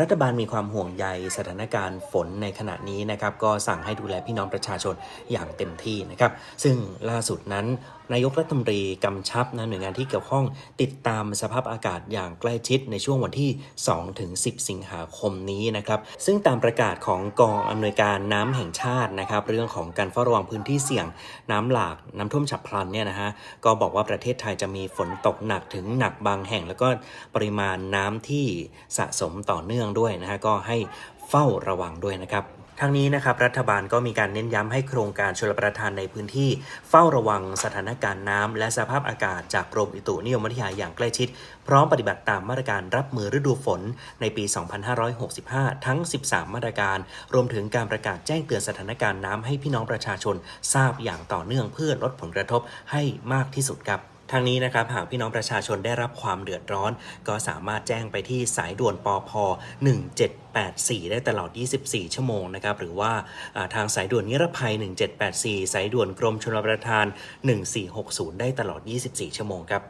รัฐบาลมีความห่วงใยสถานการณ์ฝนในขณะนี้นะครับก็สั่งให้ดูแลพี่น้องประชาชนอย่างเต็มที่นะครับ ซึ่งล่าสุดนั้น นายกรัฐมนตรีกำชับนะหน่วยงานที่เกี่ยวข้องติดตามสภาพอากาศอย่างใกล้ชิดในช่วงวันที่ 2 ถึง 10 สิงหาคมนี้นะครับ ซึ่งตามประกาศของกองอำนวยการน้ำแห่งชาตินะครับ เรื่องของการเฝ้าระวังพื้นที่เสี่ยงน้ำหลากน้ำท่วมฉับพลันเนี่ยนะฮะก็บอกว่าประเทศไทยจะมีฝนตกหนักถึงหนักบางแห่ง แล้วก็ปริมาณน้ำที่สะสมต่อเนื่องด้วยนะฮะก็ให้เฝ้าระวังด้วยนะครับทั้งนี้นะครับรัฐบาลก็มีการเน้นย้ำให้โครงการชลประทานในพื้นที่ เฝ้าระวังสถานการณ์น้ำและสภาพอากาศจากกรมอุตุนิยมวิทยาอย่างใกล้ชิด พร้อมปฏิบัติตามมาตรการรับมือฤดูฝนในปี 2565 ทั้ง 13 มาตรการ รวมถึงการประกาศแจ้งเตือนสถานการณ์น้ำให้พี่น้องประชาชน ทราบอย่างต่อเนื่องเพื่อลดผลกระทบให้มากที่สุดครับ ทางนี้นะครับหากพี่น้องประชาชนได้รับความเดือดร้อน ก็สามารถแจ้งไปที่สายด่วนปอพ1784 ได้ตลอด 24 ชั่วโมงนะครับหรือว่าทางสายด่วนนิรภัย 1784 สายด่วนกรมชลประทาน 1460 ได้ตลอด 24 ชั่วโมงครับ